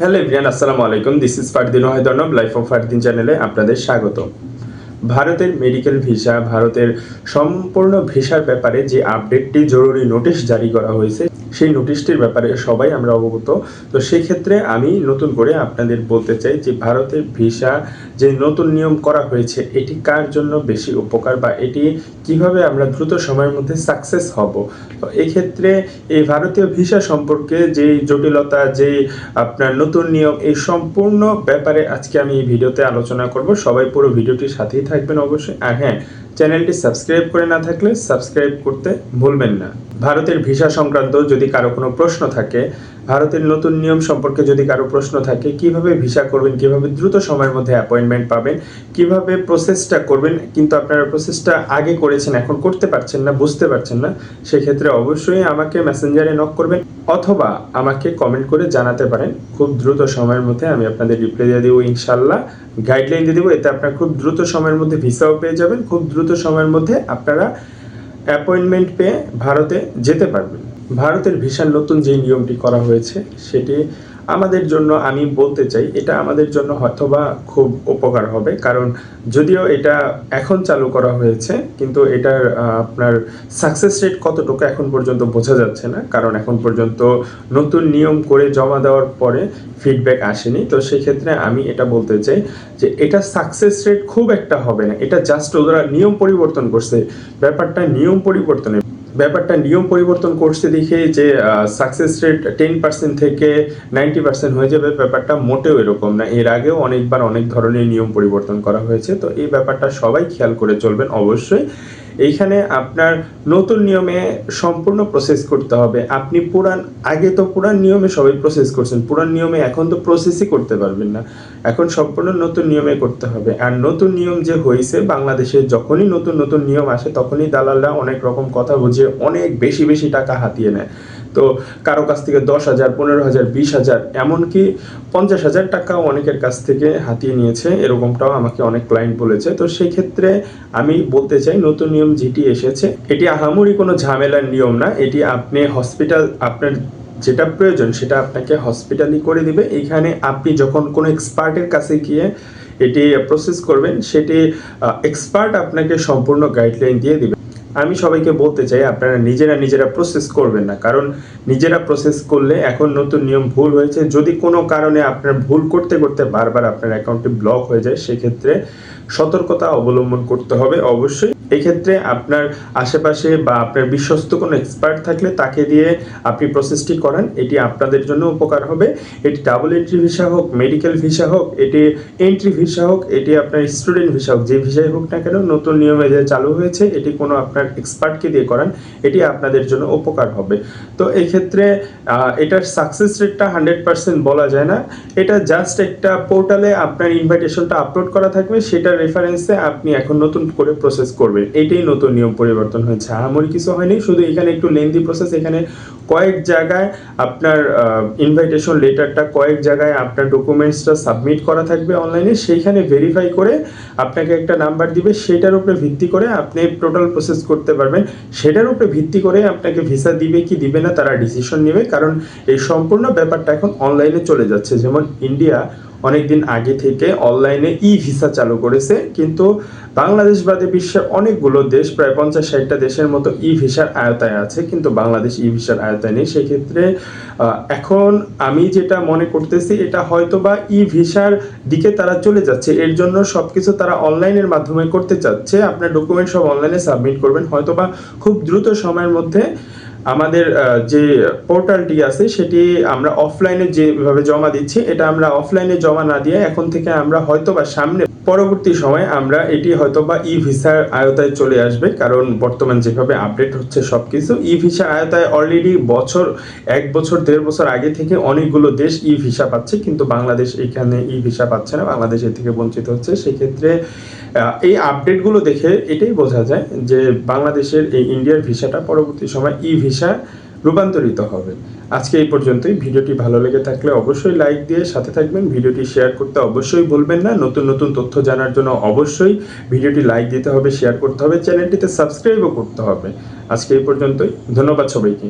Hello ভিয়ান আসসালামু আলাইকুম। দিস ইজ ফারদিন ওয়াহিদনব লাইফ অফ ফারদিন চ্যানেলে আপনাদের স্বাগত ভারতের মেডিকেল ভিসা ভারতের সম্পূর্ণ ভিসার ব্যাপারে যে আপডেটটি জরুরি নোটিশ জারি করা হয়েছে সেই নোটিশটির ব্যাপারে সবাই আমরা অবগত। তো সেই ক্ষেত্রে আমি নতুন করে আপনাদের বলতে চাই যে ভারতের ভিসা যে নতুন নিয়ম করা হয়েছে, এটি কার জন্য বেশি উপকার বা এটি কীভাবে আমরা দ্রুত সময়ের মধ্যে সাকসেস হব? তো এই ক্ষেত্রে এই ভারতীয় ভিসা সম্পর্কে যে জটিলতা, যে আপনার নতুন নিয়ম, এই সম্পূর্ণ ব্যাপারে আজকে আমি এই ভিডিওতে আলোচনা করব। সবাই পুরো ভিডিওটির সাথেই থাকবেন অবশ্যই। আর হ্যাঁ চ্যানেলটি সাবস্ক্রাইব করে না থাকলে সাবস্ক্রাইব করতে ভুলবেন না। ভারতের ভিসা সংক্রান্ত যদি কারও কোনো প্রশ্ন থাকে ভারতের নতুন নিয়ম সম্পর্কে যদি কারও প্রশ্ন থাকে, কীভাবে ভিসা করবেন, কীভাবে দ্রুত সময়ের মধ্যে অ্যাপয়েন্টমেন্ট পাবেন, কীভাবে প্রসেসটা করবেন, কিন্তু আপনারা প্রসেসটা আগে করেছেন, এখন করতে পারছেন না, বুঝতে পারছেন না, সেক্ষেত্রে অবশ্যই আমাকে মেসেঞ্জারে নক করবেন অথবা আমাকে কমেন্ট করে জানাতে পারেন। খুব দ্রুত সময়ের মধ্যে আমি আপনাদের রিপ্লাই দিয়ে দেবো ইনশাল্লাহ গাইডলাইন দিয়ে দেবো, এতে আপনারা খুব দ্রুত সময়ের মধ্যে ভিসাও পেয়ে যাবেন, খুব দ্রুত সময়ের মধ্যে আপনারা অ্যাপয়েন্টমেন্ট পেয়ে ভারতে যেতে পারবেন। ভারতের ভিসার নতুন যে নিয়মটি করা হয়েছে, সেটি আমাদের জন্য আমি বলতে চাই, এটা আমাদের জন্য হয়তোবা খুব উপকার হবে। কারণ যদিও এটা এখন চালু করা হয়েছে, কিন্তু এটার আপনার সাকসেস রেট কতটুকু এখন পর্যন্ত বোঝা যাচ্ছে না। কারণ এখন পর্যন্ত নতুন নিয়ম করে জমা দেওয়ার পরে ফিডব্যাক আসেনি। তো সেক্ষেত্রে আমি এটা বলতে চাই যে, এটা সাকসেস রেট খুব একটা হবে না। এটা জাস্ট ওরা নিয়ম পরিবর্তন করছে। ব্যাপারটা নিয়ম পরিবর্তনের ব্যাপারটা নিয়ম পরিবর্তন করছে দেখে যে সাকসেস রেট টেন পার্সেন্ট থেকে নাইনটি পার্সেন্ট হয়ে যাবে ব্যাপারটা মোটেও এরকম না। এর আগেও অনেকবার অনেক ধরনের নিয়ম পরিবর্তন করা হয়েছে। তো এই ব্যাপারটা সবাই খেয়াল করে চলবেন অবশ্যই। এইখানে আপনার নতুন নিয়মে সম্পূর্ণ প্রসেস করতে হবে। আপনি পুরান, আগে তো পুরান নিয়মে সবাই প্রসেস করছেন। পুরান নিয়মে এখন তো প্রসেসই করতে পারবেন না। এখন সম্পূর্ণ নতুন নিয়মে করতে হবে। আর নতুন নিয়ম যে হয়েছে বাংলাদেশে, যখনই নতুন নতুন নিয়ম আসে, তখনই দালালরা অনেক রকম কথা বুঝিয়ে অনেক বেশি বেশি টাকা হাতিয়ে নেয়। তো কারও কাছ থেকে দশ হাজার, পনেরো হাজার, বিশ হাজার, এমনকি পঞ্চাশ হাজার টাকাও অনেকের কাছ থেকে হাতিয়ে নিয়েছে। এরকমটাও আমাকে অনেক ক্লায়েন্ট বলেছে। তো সেই ক্ষেত্রে আমি বলতে চাই, নতুন নিয়ম যেটি এসেছে, এটি আহামরি কোনো ঝামেলার নিয়ম না। এটি আপনি হসপিটাল আপনার যেটা প্রয়োজন সেটা আপনাকে হসপিটালই করে দিবে। এখানে আপনি যখন কোনো এক্সপার্টের কাছে গিয়ে এটি প্রসেস করবেন, সেটি এক্সপার্ট আপনাকে সম্পূর্ণ গাইডলাইন দিয়ে দিবে। আমি সবাইকে বলতে চাই, আপনারা নিজেরা নিজেরা প্রসেস করবেন না। কারণ নিজেরা প্রসেস করলে এখন নতুন নিয়ম ভুল হয়েছে। যদি কোনো কারণে আপনার ভুল করতে করতে বারবার আপনার অ্যাকাউন্টটি ব্লক হয়ে যায়, সেক্ষেত্রে সতর্কতা অবলম্বন করতে হবে অবশ্যই। এক্ষেত্রে আপনার আশেপাশে বা আপনার বিশ্বস্ত কোনো এক্সপার্ট থাকলে তাকে দিয়ে আপনি প্রসেসটি করান। এটি আপনাদের জন্য উপকার হবে। এটি ডাবল এন্ট্রি ভিসা হোক মেডিকেল ভিসা হোক, এটি এন্ট্রি ভিসা হোক, এটি আপনার স্টুডেন্ট ভিসা হোক, যে ভিসাই হোক না কেন, নতুন নিয়মে যে চালু হয়েছে, এটি কোনো আপনার এক্সপার্টকে দিয়ে করান, এটি আপনাদের জন্য উপকার হবে। তো এই ক্ষেত্রে এটার সাকসেস রেটটা হান্ড্রেড পার্সেন্ট বলা যায় না। এটা জাস্ট একটা পোর্টালে আপনার ইনভাইটেশনটা আপলোড করা থাকবে। সেটার রেফারেন্সে আপনি এখন নতুন করে প্রসেস করবেন। এটাই নতুন নিয়ম পরিবর্তন হয়েছে। আহামরি কিছু হয়নি, শুধু এখানে একটু লেন্দি প্রসেস এখানে কয়েক জায়গায় আপনার ইনভাইটেশন লেটারটা কয়েক জায়গায় আপনার ডকুমেন্টসটা সাবমিট করা থাকবে অনলাইনে সেইখানে ভেরিফাই করে আপনাকে একটা নাম্বার দিবে, সেটার উপরে ভিত্তি করে আপনি টোটাল প্রসেস করতে পারবেন। সেটার উপরে ভিত্তি করে আপনাকে ভিসা দিবে কি দিবে না, তারা ডিসিশন নেবে, কারণ এই সম্পূর্ণ ব্যাপারটা এখন অনলাইনে চলে যাচ্ছে। যেমন ইন্ডিয়া অনেকদিন আগে থেকে অনলাইনে ই ভিসা চালু করেছে, কিন্তু বাংলাদেশ বাদে বিশ্বের অনেকগুলো দেশ, প্রায় পঞ্চাশ ষাটটা দেশের মতো ই ভিসার আয়তায় আছে, কিন্তু বাংলাদেশ ই ভিসার আয়তায় নেই। সেক্ষেত্রে এখন আমি যেটা মনে করতেছি, এটা হয়তো বা ই ভিসার দিকে তারা চলে যাচ্ছে। এর জন্য সবকিছু তারা অনলাইনের মাধ্যমে করতে চাচ্ছে। আপনার ডকুমেন্ট সব অনলাইনে সাবমিট করবেন। হয়তো বা খুব দ্রুত সময়ের মধ্যে আমাদের যে পোর্টালটি আছে সেটি আমরা অফলাইনে যেভাবে জমা দিচ্ছি, এটা আমরা অফলাইনে জমা না দিয়ে এখন থেকে আমরা হয়তো বা সামনে পরবর্তী সময় আমরা এটি হয়তো বা ই ভিসার আয়তায় চলে আসবে, কারণ বর্তমান যেভাবে আপডেট হচ্ছে সব কিছু ই ভিসা আয়তায় অলরেডি বছর, এক বছর, দেড় বছর আগে থেকে অনেকগুলো দেশ ই ভিসা পাচ্ছে, কিন্তু বাংলাদেশ এখানে ই ভিসা পাচ্ছে না, বাংলাদেশ এর থেকে বঞ্চিত হচ্ছে। সেক্ষেত্রে এই আপডেটগুলো দেখে এটাই বোঝা যায় যে বাংলাদেশের এই ইন্ডিয়ার ভিসাটা পরবর্তী সময় ই ভিসা রূপান্তরিত হবে। আজকে এই পর্যন্তই। ভিডিওটি ভালো লেগে থাকলে অবশ্যই লাইক দিয়ে সাথে থাকবেন। ভিডিওটি শেয়ার করতে অবশ্যই বলবেন না। নতুন নতুন তথ্য জানার জন্য অবশ্যই ভিডিওটি লাইক দিতে হবে, শেয়ার করতে হবে, চ্যানেলটিতে সাবস্ক্রাইবও করতে হবে। আজকে এই পর্যন্তই। ধন্যবাদ সবাইকে।